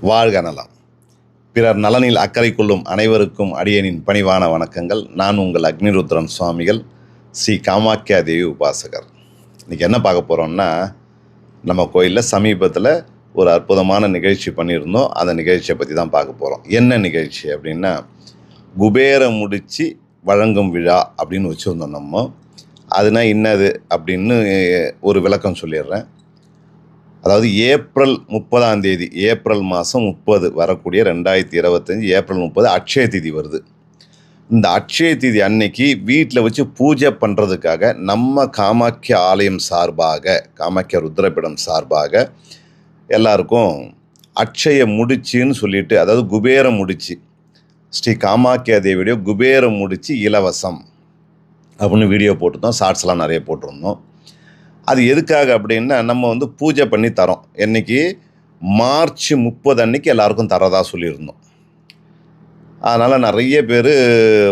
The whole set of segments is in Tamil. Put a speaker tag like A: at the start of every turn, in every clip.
A: வாழ்க நலம். பிறர் நலனில் அக்கறை கொள்ளும் அனைவருக்கும் அடியனின் பணிவான வணக்கங்கள். நான் உங்கள் அக்னிருத்ரன் சுவாமிகள் ஸ்ரீ காமாக்கியா தேவி உபாசகர். இன்றைக்கி என்ன பார்க்க போகிறோம்னா நம்ம கோயிலில் சமீபத்தில் ஒரு அற்புதமான நிகழ்ச்சி பண்ணியிருந்தோம். அந்த நிகழ்ச்சியை பற்றி தான் பார்க்க போகிறோம் என்ன நிகழ்ச்சி அப்படின்னா குபேர முடிச்சு வழங்கும் விழா அப்படின்னு வச்சுருந்தோம் நம்ம. அதுனா என்னது அப்படின்னு ஒரு விளக்கம் சொல்லிடுறேன். அதாவது ஏப்ரல் முப்பதாம் தேதி ஏப்ரல் மாதம் முப்பது வரக்கூடிய ரெண்டாயிரத்தி இருபத்தஞ்சி ஏப்ரல் முப்பது அட்சய திதி வருது. இந்த அட்சய திதி அன்னைக்கு வீட்டில் வச்சு பூஜை பண்ணுறதுக்காக நம்ம காமாக்கிய ஆலயம் சார்பாக காமாக்கிய ருத்ரபீடம் சார்பாக எல்லாருக்கும் அட்சய முடிச்சுன்னு சொல்லிட்டு அதாவது குபேரம் முடிச்சு ஸ்ரீ காமாக்கியா தேவியுடைய குபேரம் முடிச்சு இலவசம் அப்படின்னு வீடியோ போட்டிருந்தோம் ஷார்ட்ஸ்லாம் நிறைய போட்டிருந்தோம். அது எதுக்காக அப்படின்னா நம்ம வந்து பூஜை பண்ணி தரோம். என்னைக்கு? மார்ச் முப்பது அன்னைக்கு எல்லாருக்கும் தரதா சொல்லியிருந்தோம். அதனால் நிறைய பேர்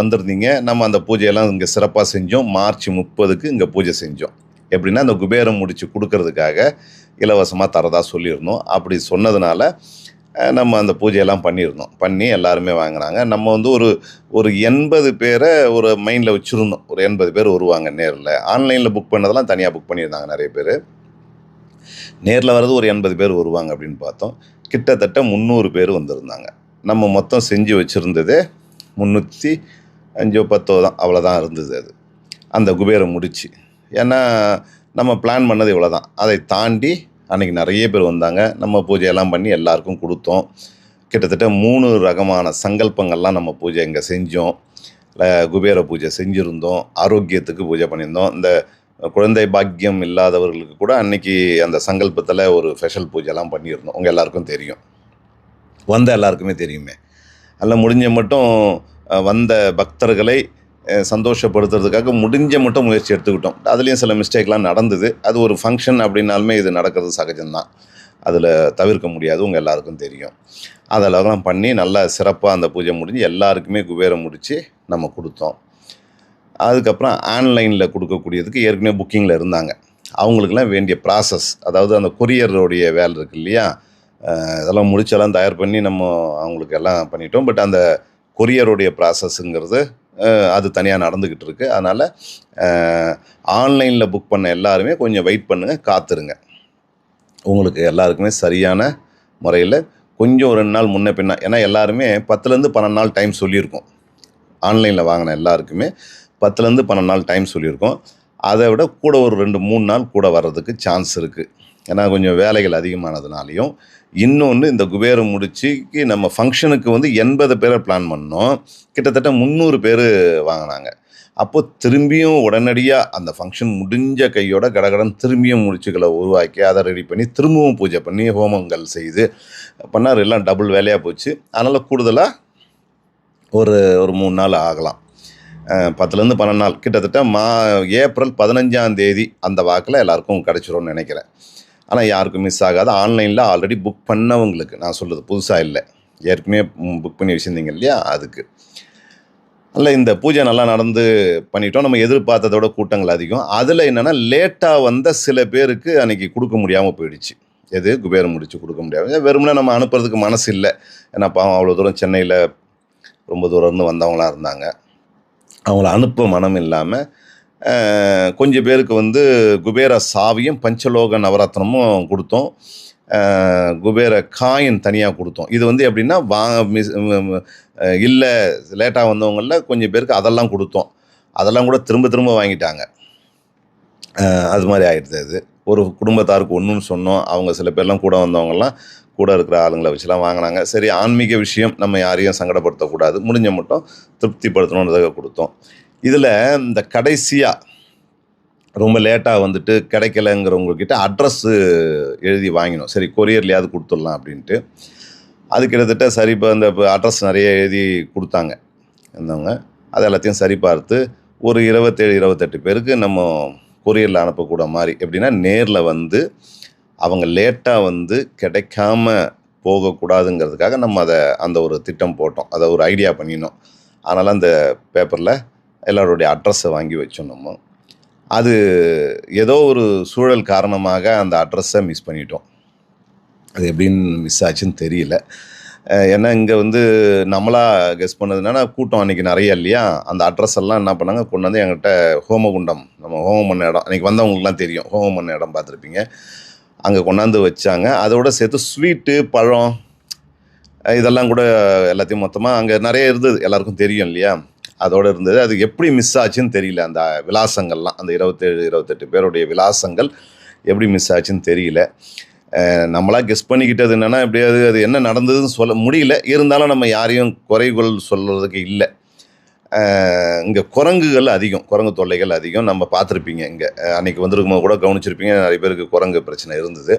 A: வந்திருந்தீங்க. நம்ம அந்த பூஜையெல்லாம் இங்கே சிறப்பாக செஞ்சோம். மார்ச் முப்பதுக்கு இங்கே பூஜை செஞ்சோம். எப்படின்னா அந்த குபேரம் முடித்து கொடுக்கறதுக்காக இலவசமாக தரதா சொல்லியிருந்தோம். அப்படி சொன்னதுனால நம்ம அந்த பூஜையெல்லாம் பண்ணியிருந்தோம். பண்ணி எல்லாருமே வாங்கினாங்க. நம்ம வந்து ஒரு ஒரு எண்பது பேரை ஒரு மைண்டில் வச்சுருந்தோம். ஒரு எண்பது பேர் வருவாங்க நேரில். ஆன்லைனில் புக் பண்ணதெல்லாம் தனியாக புக் பண்ணியிருந்தாங்க நிறைய பேர். நேரில் வர்றது ஒரு எண்பது பேர் வருவாங்க அப்படின்னு பார்த்தோம். கிட்டத்தட்ட முந்நூறு பேர் வந்திருந்தாங்க. நம்ம மொத்தம் செஞ்சு வச்சுருந்ததே முந்நூற்றி அஞ்சோ பத்தோ தான் அவ்வளோதான் இருந்தது அது. அந்த குபேரை முடிச்சு. ஏன்னா நம்ம பிளான் பண்ணது இவ்வளோ தான் அதை தாண்டி அன்றைக்கி நிறைய பேர் வந்தாங்க. நம்ம பூஜையெல்லாம் பண்ணி எல்லாருக்கும் கொடுத்தோம். கிட்டத்தட்ட மூணு ரகமான சங்கல்பங்கள்லாம் நம்ம பூஜை இங்கே செஞ்சோம். குபேர பூஜை செஞ்சுருந்தோம். ஆரோக்கியத்துக்கு பூஜை பண்ணியிருந்தோம். இந்த குழந்தை பாக்கியம் இல்லாதவர்களுக்கு கூட அன்னைக்கு அந்த சங்கல்பத்தில் ஒரு ஸ்பெஷல் பூஜைலாம் பண்ணியிருந்தோம். உங்கள் எல்லாருக்கும் தெரியும். வந்த எல்லாருக்குமே தெரியுமே. அதில் முடிஞ்ச மட்டும் வந்த பக்தர்களை சந்தோஷப்படுத்துறதுக்காக முடிஞ்ச மட்டும் முயற்சி எடுத்துக்கிட்டோம். அதுலேயும் சில மிஸ்டேக்லாம் நடந்தது. அது ஒரு ஃபங்க்ஷன் அப்படின்னாலுமே இது நடக்கிறது சகஜம்தான். அதில் தவிர்க்க முடியாது. உங்கள் எல்லாருக்கும் தெரியும். அதெல்லாம் பண்ணி நல்லா சிறப்பாக அந்த பூஜை முடிஞ்சு எல்லாருக்குமே குபேரம் முடித்து நம்ம கொடுத்தோம். அதுக்கப்புறம் ஆன்லைனில் கொடுக்கக்கூடியதுக்கு ஏற்கனவே புக்கிங்கில் இருந்தாங்க. அவங்களுக்கெல்லாம் வேண்டிய ப்ராசஸ் அதாவது அந்த கொரியருடைய வேலை இருக்குது இல்லையா? இதெல்லாம் முடிச்செல்லாம் தயார் பண்ணி நம்ம அவங்களுக்கு எல்லாம் பண்ணிட்டோம். பட் அந்த கொரியருடைய ப்ராசஸ்ஸுங்கிறது அது தனியாக நடந்துக்கிட்டு இருக்குது அதனால் ஆன்லைனில் புக் பண்ண எல்லாருமே கொஞ்சம் வெயிட் பண்ணுங்கள் காத்துருங்க. உங்களுக்கு எல்லாருக்குமே சரியான முறையில் கொஞ்சம் ரெண்டு நாள் முன்ன பின்ன ஏன்னா எல்லாருமே பத்துலேருந்து பன்னெண்டு நாள் டைம் சொல்லியிருக்கோம். ஆன்லைனில் வாங்கின எல்லாருக்குமே பத்துலேருந்து பன்னெண்டு நாள் டைம் சொல்லியிருக்கோம். அதை விட கூட ஒரு ரெண்டு மூணு நாள் கூட வர்றதுக்கு சான்ஸ் இருக்குது ஏன்னா கொஞ்சம் வேலைகள் அதிகமானதுனாலையும். இன்னொன்று இந்த குபேரம் முடிச்சுக்கு நம்ம ஃபங்க்ஷனுக்கு வந்து எண்பது பேரை பிளான் பண்ணோம். கிட்டத்தட்ட முந்நூறு பேர் வாங்கினாங்க. அப்போது திரும்பியும் உடனடியாக அந்த ஃபங்க்ஷன் முடிஞ்ச கையோட கடகடன் திரும்பியும் முடிச்சுக்களை உருவாக்கி அதை ரெடி பண்ணி திரும்பவும் பூஜை பண்ணி ஹோமங்கள் செய்து பண்ணார். எல்லாம் டபுள் வேலையாக போச்சு. அதனால் கூடுதலாக ஒரு ஒரு மூணு நாள் ஆகலாம். பத்துலேருந்து பன்னெண்டு நாள். கிட்டத்தட்ட மா ஏப்ரல் பதினஞ்சாம் தேதி அந்த வாக்கில் எல்லாருக்கும் கிடச்சிரும்னு நினைக்கிறேன். ஆனால் யாருக்கும் மிஸ் ஆகாது. ஆன்லைனில் ஆல்ரெடி புக் பண்ணவங்களுக்கு நான் சொல்கிறது புதுசாக இல்லை. ஏற்கனவே புக் பண்ணி வச்சுருந்தீங்க இல்லையா? அதுக்கு. அல்ல இந்த பூஜை நல்லா நடந்து பண்ணிட்டோம். நம்ம எதிர்பார்த்ததோட கூட்டங்கள் அதிகம். அதில் என்னென்னா லேட்டாக வந்த சில பேருக்கு அன்றைக்கி கொடுக்க முடியாமல் போயிடுச்சு. எது? குபேரம் முடித்து கொடுக்க முடியாது. வெறுமனே நம்ம அனுப்புறதுக்கு மனசு இல்லை. ஏன்னா பாவம் அவ்வளோ தூரம் சென்னையில் ரொம்ப தூரம் இருந்து வந்தவங்களாம் இருந்தாங்க. அவங்கள அனுப்ப மனம் இல்லாமல் கொஞ்சம் பேருக்கு வந்து குபேர சாவியும் பஞ்சலோக நவரத்னமும் கொடுத்தோம். குபேர காயின் தனியாக கொடுத்தோம். இது வந்து எப்படின்னா வா மிஸ் இல்லை லேட்டாக வந்தவங்களில் கொஞ்சம் பேருக்கு அதெல்லாம் கொடுத்தோம். அதெல்லாம் கூட திரும்ப திரும்ப வாங்கிட்டாங்க. அது மாதிரி ஆகிடுது அது. ஒரு குடும்பத்தாருக்கு ஒன்றுன்னு சொன்னோம். அவங்க சில பேர்லாம் கூட வந்தவங்கலாம் கூட இருக்கிற ஆளுங்களை வச்சுலாம் வாங்கினாங்க. சரி ஆன்மீக விஷயம் நம்ம யாரையும் சங்கடப்படுத்தக்கூடாது. முடிஞ்ச மட்டும் திருப்திப்படுத்தணுன்றதாக கொடுத்தோம். இதில் இந்த கடைசியாக ரொம்ப லேட்டாக வந்துட்டு கிடைக்கலங்கிறவங்கக்கிட்ட அட்ரஸ்ஸு எழுதி வாங்கினோம். சரி கொரியர்லையாவது கொடுத்துடலாம் அப்படின்ட்டு. அது கிட்டத்தட்ட சரி இப்போ இந்த அட்ரஸ் நிறைய எழுதி கொடுத்தாங்க. இருந்தவங்க அது எல்லாத்தையும் சரி பார்த்து ஒரு இருபத்தேழு இருபத்தெட்டு பேருக்கு நம்ம கொரியரில் அனுப்பக்கூட மாதிரி எப்படின்னா நேரில் வந்து அவங்க லேட்டாக வந்து கிடைக்காம போகக்கூடாதுங்கிறதுக்காக நம்ம அதை அந்த ஒரு திட்டம் போட்டோம். அதை ஒரு ஐடியா பண்ணினோம். அதனால் அந்த பேப்பரில் எல்லாருடைய அட்ரஸை வாங்கி வச்சோம் நம்ம அது ஏதோ ஒரு சூழல் காரணமாக அந்த அட்ரஸை மிஸ் பண்ணிட்டோம். அது எப்படின்னு மிஸ் ஆச்சுன்னு தெரியல. ஏன்னா இங்கே வந்து நம்மளாக கெஸ் பண்ணதுனால கூட்டம் அன்றைக்கி நிறைய இல்லையா? அந்த அட்ரஸ் எல்லாம் என்ன பண்ணாங்க? கொண்டு வந்து என்கிட்ட ஹோமகுண்டம் நம்ம ஹோமம் பண்ண இடம் அன்றைக்கி வந்தவங்களுக்குலாம் தெரியும். ஹோமம் பண்ண இடம் பார்த்துருப்பீங்க. அங்கே கொண்டாந்து வச்சாங்க. அதோட சேர்த்து ஸ்வீட்டு பழம் இதெல்லாம் கூட எல்லாத்தையும் மொத்தமாக அங்கே நிறைய இருந்தது. எல்லாருக்கும் தெரியும் இல்லையா? அதோடு இருந்தது அது எப்படி மிஸ் ஆச்சுன்னு தெரியல. அந்த விலாசங்கள்லாம் அந்த இருபத்தேழு இருபத்தெட்டு பேருடைய விலாசங்கள் எப்படி மிஸ் ஆச்சுன்னு தெரியல. நம்மளாக நம்மளா கெஸ் பண்ணிக்கிட்டது என்னென்னா எப்படியாவது அது என்ன நடந்ததுன்னு சொல்ல முடியல. இருந்தாலும் நம்ம யாரையும் குறைகள் சொல்கிறதுக்கு இல்லை. இங்கே குரங்குகள் அதிகம். குரங்கு தொல்லைகள் அதிகம். நம்ம பார்த்துருப்பீங்க இங்கே. அன்றைக்கி வந்திருக்கும்போது கூட கவனிச்சிருப்பீங்க. நிறைய பேருக்கு குரங்கு பிரச்சனை இருந்தது.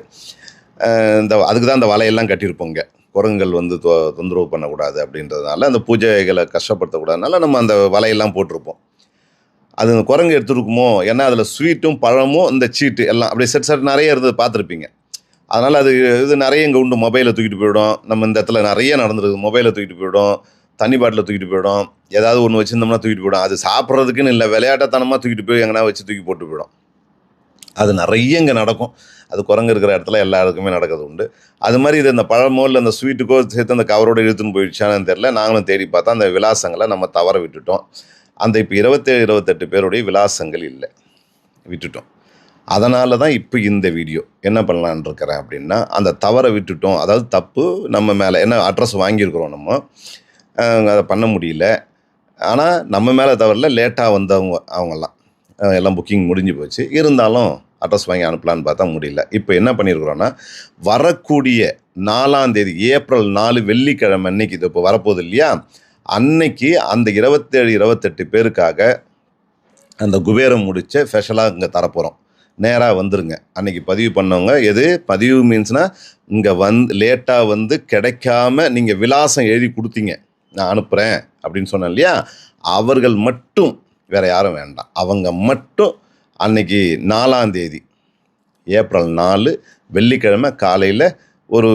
A: இந்த அதுக்கு தான் அந்த வலையெல்லாம் கட்டியிருப்போம் இங்கே. குரங்குகள் வந்து தொ தொந்தரவு பண்ணக்கூடாது அப்படின்றதுனால அந்த பூஜைகளை கஷ்டப்படுத்தக்கூடாதுனால நம்ம அந்த வலையெல்லாம் போட்டிருப்போம். அது அந்த குரங்கு எடுத்துருக்குமோ ஏன்னா அதில் ஸ்வீட்டும் பழமும் இந்த சீட்டு எல்லாம் அப்படியே செட் செட் நிறைய இருந்தது பார்த்துருப்பீங்க. அதனால் அது இது நிறைய இங்கே உண்டு. மொபைலை தூக்கிட்டு போயிடும். நம்ம இந்த இடத்துல நிறைய நடந்துருக்குது. மொபைலை தூக்கிட்டு போயிடும். தண்ணி பாட்டில் தூக்கிட்டு போயிடும். ஏதாவது ஒன்று வச்சுருந்தோம்னா தூக்கிட்டு போயிடும். அது சாப்பிட்றதுக்குன்னு இல்லை. விளையாட்டத்தனமாக தூக்கிட்டு போய் எங்கன்னா வச்சு தூக்கி போட்டு போயிடும். அது நிறைய இங்கே நடக்கும். அது குரங்கு இருக்கிற இடத்துல எல்லாருக்குமே நடக்கிறது உண்டு அது மாதிரி இது இந்த பழமோ இல்லை அந்த ஸ்வீட்டுக்கோ சேர்த்து அந்த கவரோட இழுத்துன்னு போயிடுச்சான்னு தெரில நாங்களும் தேடி பார்த்தா அந்த விலாசங்களை நம்ம தவற விட்டுட்டோம். அந்த இப்போ இருபத்தேழு இருபத்தெட்டு பேருடைய விலாசங்கள் இல்லை. விட்டுட்டோம். அதனால தான் இப்போ இந்த வீடியோ. என்ன பண்ணலான்னு இருக்கிறேன் அப்படின்னா அந்த தவறை விட்டுட்டோம். அதாவது தப்பு நம்ம மேலே. என்ன அட்ரஸ் வாங்கியிருக்கிறோம் நம்ம. அதை பண்ண முடியல. ஆனால் நம்ம மேலே தவறில் லேட்டாக வந்தவங்க அவங்கெல்லாம். எல்லாம் புக்கிங் முடிஞ்சு போச்சு. இருந்தாலும் அட்ரஸ் வாங்கி அனுப்பலான்னு பார்த்தா முடியல. இப்போ என்ன பண்ணியிருக்கிறோன்னா வரக்கூடிய நாலாம் தேதி ஏப்ரல் நாலு வெள்ளிக்கிழமை அன்னைக்கு இது இப்போ வரப்போகுது இல்லையா? அன்னைக்கு அந்த இருபத்தேழு இருபத்தெட்டு பேருக்காக அந்த குபேரம் முடிச்ச ஸ்பெஷலாக இங்கே தரப்போகிறோம் நேராக வந்துருங்க. அன்னைக்கு பதிவு பண்ணவங்க எது? பதிவு மீன்ஸ்னால் இங்கே வந்து லேட்டாக வந்து கிடைக்காம நீங்கள் விலாசம் எழுதி கொடுத்தீங்க. நான் அனுப்புகிறேன் அப்படின்னு சொன்னேன் இல்லையா? அவர்கள் மட்டும் வேறு யாரும் வேண்டாம். அவங்க மட்டும் அன்னைக்கு நாலாம் தேதி ஏப்ரல் நாலு வெள்ளிக்கிழமை காலையில் ஒரு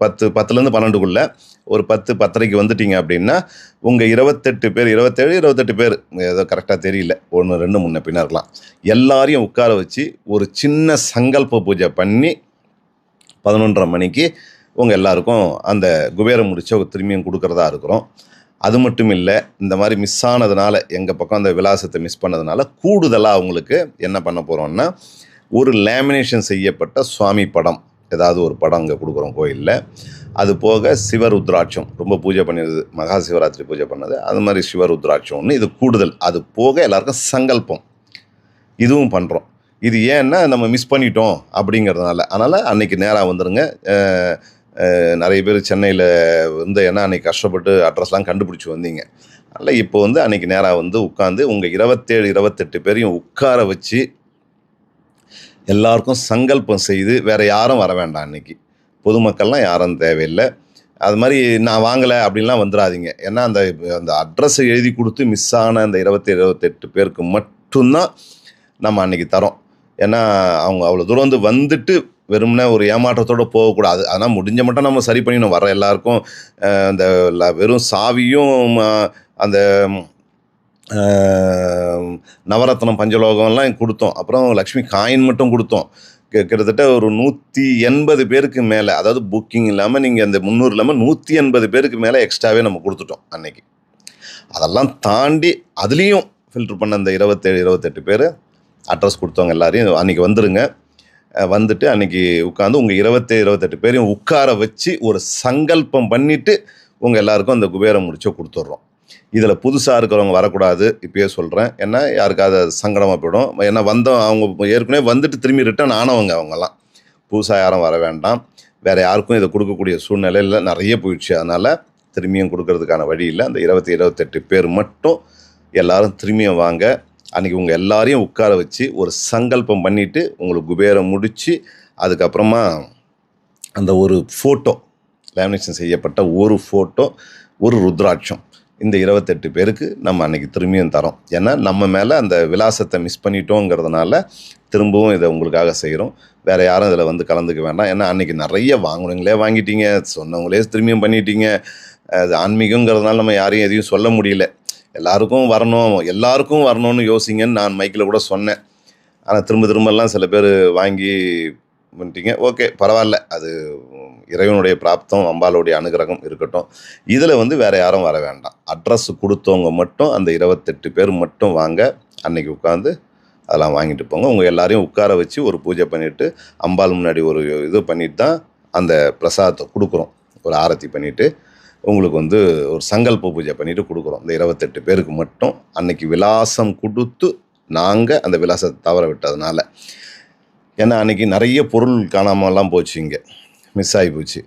A: பத்து பத்துலேருந்து பன்னெண்டுக்குள்ளே ஒரு பத்து பத்தரைக்கு வந்துட்டீங்க அப்படின்னா உங்கள் இருபத்தெட்டு பேர் இருபத்தேழு இருபத்தெட்டு பேர் ஏதோ கரெக்டாக தெரியல ஒன்று ரெண்டு முன்ன பின்ன இருக்கலாம் எல்லாரையும் உட்கார வச்சு ஒரு சின்ன சங்கல்ப பூஜை பண்ணி பதினொன்றரை மணிக்கு உங்கள் எல்லாருக்கும் அந்த குபேரம் முடிச்ச திரும்பியும் கொடுக்கறதா இருக்கிறோம். அது மட்டும் இல்லை இந்த மாதிரி மிஸ் ஆனதுனால எங்கள் பக்கம் அந்த விலாசத்தை மிஸ் பண்ணதுனால கூடுதலாக அவங்களுக்கு என்ன பண்ண போகிறோம்னா ஒரு லேமினேஷன் செய்யப்பட்ட சுவாமி படம் ஏதாவது ஒரு படம் அங்கே கொடுக்குறோம் கோயிலில். அது போக சிவருத்ராட்சம் ரொம்ப பூஜை பண்ணிடுது மகா சிவராத்திரி பூஜை பண்ணது அது மாதிரி சிவருத்ராட்சம் ஒன்று இது கூடுதல். அது போக எல்லாருக்கும் சங்கல்பம். இதுவும் பண்ணுறோம் இது ஏன்னா நம்ம மிஸ் பண்ணிட்டோம் அப்படிங்கிறதுனால. அதனால் அன்றைக்கி நேராக வந்துடுங்க நிறைய பேர் சென்னையில் வந்து ஏன்னா அன்றைக்கி கஷ்டப்பட்டு அட்ரஸ்லாம் கண்டுபிடிச்சி வந்தீங்க. அதனால் இப்போ வந்து அன்றைக்கி நேராக வந்து உட்காந்து உங்கள் இருபத்தேழு இருபத்தெட்டு பேரையும் உட்கார வச்சு எல்லாருக்கும் சங்கல்பம் செய்து வேறு யாரும் வர வேண்டாம் அன்றைக்கி பொதுமக்கள்லாம் யாரும் தேவையில்லை. அது மாதிரி நான் வாங்கலை அப்படின்லாம் வந்துடாதீங்க. ஏன்னா அந்த அந்த அட்ரஸை எழுதி கொடுத்து மிஸ் ஆன அந்த இருபத்தேழு இருபத்தெட்டு பேருக்கு மட்டும்தான் நம்ம அன்றைக்கி தரோம். ஏன்னா அவங்க அவ்வளோ தூரம் வந்து வந்துட்டு வெறும்னா ஒரு ஏமாற்றத்தோடு போகக்கூடாது. அதனால் முடிஞ்ச மட்டும் நம்ம சரி பண்ணிடணும். வர எல்லாருக்கும் அந்த வெறும் சாவியும் அந்த நவரத்னம் பஞ்சலோகம்லாம் கொடுத்தோம். அப்புறம் லக்ஷ்மி காயின் மட்டும் கொடுத்தோம். கிட்டத்தட்ட ஒரு நூற்றி எண்பது பேருக்கு மேலே அதாவது புக்கிங் இல்லாமல் நீங்கள் அந்த முந்நூறு இல்லாமல் நூற்றி எண்பது பேருக்கு மேலே எக்ஸ்ட்ராவே நம்ம கொடுத்துட்டோம் அன்னைக்கு. அதெல்லாம் தாண்டி அதுலேயும் ஃபில்டர் பண்ண அந்த இருபத்தேழு இருபத்தெட்டு பேர் அட்ரஸ் கொடுத்தவங்க எல்லாரையும் அன்றைக்கி வந்துடுங்க வந்துட்டு அன்றைக்கி உட்காந்து உங்கள் இருபத்தேழு இருபத்தெட்டு பேரையும் உட்கார வச்சு ஒரு சங்கல்பம் பண்ணிவிட்டு உங்கள் எல்லாருக்கும் அந்த குபேரம் முடிச்சோ கொடுத்துட்றோம். இதில் புதுசாக இருக்கிறவங்க வரக்கூடாது இப்பயே சொல்கிறேன் ஏன்னா யாருக்காவது அது சங்கடமாக போயிடும். ஏன்னா வந்தோம் அவங்க ஏற்கனவே வந்துட்டு திரும்பி ரிட்டர்ன் ஆனவங்க அவங்கெல்லாம் புதுசாக யாரும் வர வேண்டாம். வேறு யாருக்கும் இதை கொடுக்கக்கூடிய சூழ்நிலையில் நிறைய போயிடுச்சு. அதனால் திரும்பியும் கொடுக்கறதுக்கான வழி இல்லை. அந்த இருபத்தி இருபத்தெட்டு பேர் மட்டும் எல்லோரும் திரும்பியும் வாங்க. அன்றைக்கி உங்கள் எல்லாரையும் உட்கார வச்சு ஒரு சங்கல்பம் பண்ணிவிட்டு உங்களுக்கு குபேரம் முடித்து அதுக்கப்புறமா அந்த ஒரு ஃபோட்டோ லேமினேஷன் செய்யப்பட்ட ஒரு ஃபோட்டோ ஒரு ருத்ராட்சம். இந்த இருபத்தெட்டு பேருக்கு நம்ம அன்றைக்கி திரும்பியும் தரோம். ஏன்னா நம்ம மேலே அந்த விலாசத்தை மிஸ் பண்ணிட்டோங்கிறதுனால திரும்பவும் இதை உங்களுக்காக செய்கிறோம் வேறு யாரும் இதில் வந்து கலந்துக்க வேண்டாம். ஏன்னா அன்றைக்கி நிறைய வாங்குனவங்களே வாங்கிட்டீங்க சொன்னவங்களே திரும்பியும் பண்ணிட்டீங்க. அது ஆன்மீகங்கிறதுனால நம்ம யாரையும் எதையும் சொல்ல முடியல. எல்லாருக்கும் வரணும். எல்லாருக்கும் வரணும்னு யோசிங்கன்னு நான் மைக்கில் கூட சொன்னேன். ஆனால் திரும்ப திரும்பலாம் சில பேர் வாங்கி பண்ணிட்டீங்க ஓகே பரவாயில்ல. அது இறைவனுடைய பிராப்தம் அம்பாளுடைய அனுகிரகம் இருக்கட்டும். இதில் வந்து வேறு யாரும் வர வேண்டாம். அட்ரஸ் கொடுத்தவங்க மட்டும் அந்த இருபத்தெட்டு பேர் மட்டும் வாங்க. அன்னைக்கு உட்காந்து அதெல்லாம் வாங்கிட்டு போங்க. உங்கள் எல்லாரையும் உட்கார வச்சு ஒரு பூஜை பண்ணிவிட்டு அம்பாள் முன்னாடி ஒரு இது பண்ணிட்டு தான் அந்த பிரசாதத்தை கொடுக்குறோம். ஒரு ஆரத்தி பண்ணிவிட்டு உங்களுக்கு வந்து ஒரு சங்கல்ப பூஜை பண்ணிவிட்டு கொடுக்குறோம். இந்த இருபத்தெட்டு பேருக்கு மட்டும் அன்னைக்கு விலாசம் கொடுத்து நாங்கள் அந்த விலாசத்தை தவற விட்டதுனால. ஏன்னா அன்னைக்கு நிறைய பொருள் காணாமலாம் போச்சு இங்கே. மிஸ் ஆகி போச்சு.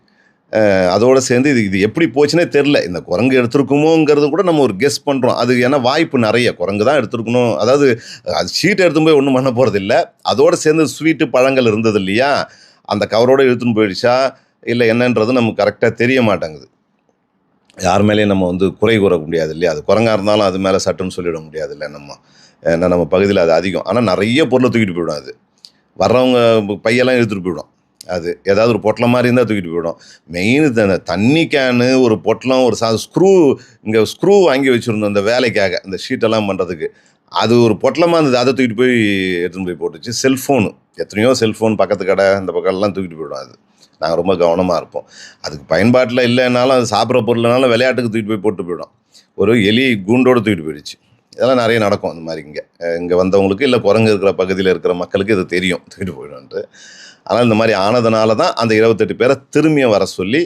A: அதோடு சேர்ந்து இது இது எப்படி போச்சுன்னே தெரில இந்த குரங்கு எடுத்திருக்குமோங்கிறது கூட நம்ம ஒரு கெஸ் பண்ணுறோம் அது ஏன்னா வாய்ப்பு நிறைய. குரங்கு தான் எடுத்துருக்கணும். அதாவது அது ஷீட் எடுத்துன்னு போய் ஒன்றும் பண்ண போகிறது இல்லை அதோடு சேர்ந்து ஸ்வீட்டு பழங்கள் இருந்தது இல்லையா? அந்த கவரோடு எடுத்துன்னு போயிடுச்சா? இல்லை என்னன்றது நமக்கு கரெக்டாக தெரிய மாட்டேங்குது. யார் மேலேயும் நம்ம வந்து குறை கூற முடியாது இல்லையா அது குரங்கா இருந்தாலும் அது மேலே சட்டுன்னு சொல்லிட முடியாது இல்லை நம்ம. ஏன்னா நம்ம பகுதியில் அது அதிகம். ஆனால் நிறைய பொருளை தூக்கிட்டு போயிடும் அது. வர்றவங்க பையெல்லாம் எடுத்துகிட்டு போயிடும். அது ஏதாவது ஒரு பொட்டலம் மாதிரி இருந்தால் தூக்கிட்டு போயிடும். மெயின் இந்த தண்ணி கேனு ஒரு பொட்டலம் ஒரு சா ஸ்க்ரூ இங்கே ஸ்க்ரூ வாங்கி வச்சுருந்தோம் அந்த வேலைக்காக இந்த ஷீட்டெல்லாம் பண்ணுறதுக்கு அது ஒரு பொட்டலமாக இருந்தது. அதை தூக்கிட்டு போய் எடுத்துகிட்டு போய் போட்டுச்சு. செல்ஃபோனு எத்தனையோ செல்ஃபோன் பக்கத்து கடை இந்த பக்கம்லாம் தூக்கிட்டு போயிடும் அது. நாங்கள் ரொம்ப கவனமாக இருப்போம். அதுக்கு பயன்பாட்டில் இல்லைனாலும் அது சாப்பிட்ற பொருள்னாலும் விளையாட்டுக்கு தூக்கிட்டு போய் போட்டு போயிடும். ஒரு எலி கூண்டோடு தூக்கிட்டு போயிடுச்சு. இதெல்லாம் நிறைய நடக்கும் அந்த மாதிரி இங்கே. இங்கே வந்தவங்களுக்கு இல்லை குரங்கு இருக்கிற பகுதியில் இருக்கிற மக்களுக்கு இது தெரியும். தூக்கிட்டு போயிடும்ன்ட்டு. ஆனால் இந்த மாதிரி ஆனதுனால தான் அந்த இருபத்தெட்டு பேரை திரும்பியும் வர சொல்லி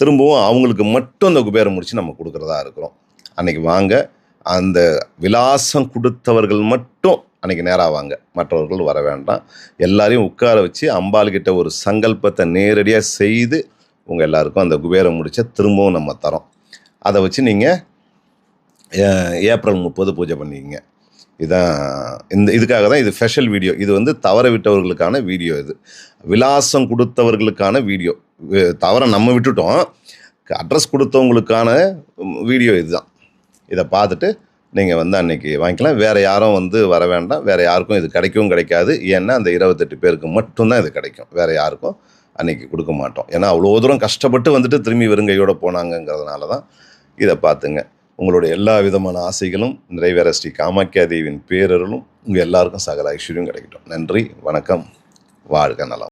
A: திரும்பவும் அவங்களுக்கு மட்டும் அந்த குபேரம் முடித்து நம்ம கொடுக்குறதா இருக்கிறோம். அன்னைக்கு வாங்க அந்த விலாசம் கொடுத்தவர்கள் மட்டும் அன்றைக்கி நேராக வாங்க மற்றவர்கள் வர வேண்டாம். எல்லாரையும் உட்கார வச்சு அம்பாள்கிட்ட ஒரு சங்கல்பத்தை நேரடியாக செய்து உங்கள் எல்லாருக்கும் அந்த குபேரம் முடிச்ச திரும்பவும் நம்ம தரோம். அதை வச்சு நீங்கள் ஏப்ரல் முப்பது பூஜை பண்ணிக்கிங்க. இதான் இந்த இதுக்காக தான் இது ஸ்பெஷல் வீடியோ. இது வந்து தவற விட்டவர்களுக்கான வீடியோ இது. விலாசம் கொடுத்தவர்களுக்கான வீடியோ. தவற நம்ம விட்டுட்டோம். அட்ரஸ் கொடுத்தவங்களுக்கான வீடியோ இதுதான். இதை பார்த்துட்டு நீங்கள் வந்து அன்றைக்கி வாங்கிக்கலாம். வேறு யாரும் வந்து வர வேண்டாம். வேறு யாருக்கும் இது கிடைக்கவும் கிடைக்காது. ஏன்னா அந்த இருபத்தெட்டு பேருக்கு மட்டும்தான் இது கிடைக்கும். வேறு யாருக்கும் அன்னைக்கு கொடுக்க மாட்டோம். ஏன்னா அவ்வளோ தூரம் கஷ்டப்பட்டு வந்துட்டு திரும்பி வெறுங்கையோடு போனாங்கங்கிறதுனால தான் இதை பார்த்துங்க. உங்களுடைய எல்லா விதமான ஆசைகளும் நிறைவேற ஸ்ரீ காமாக்கியா தேவியின் பேரருளும் உங்கள் எல்லாருக்கும் சகல ஐஸ்வர்யம் கிடைக்கட்டும். நன்றி வணக்கம் வாழ்க நலம்.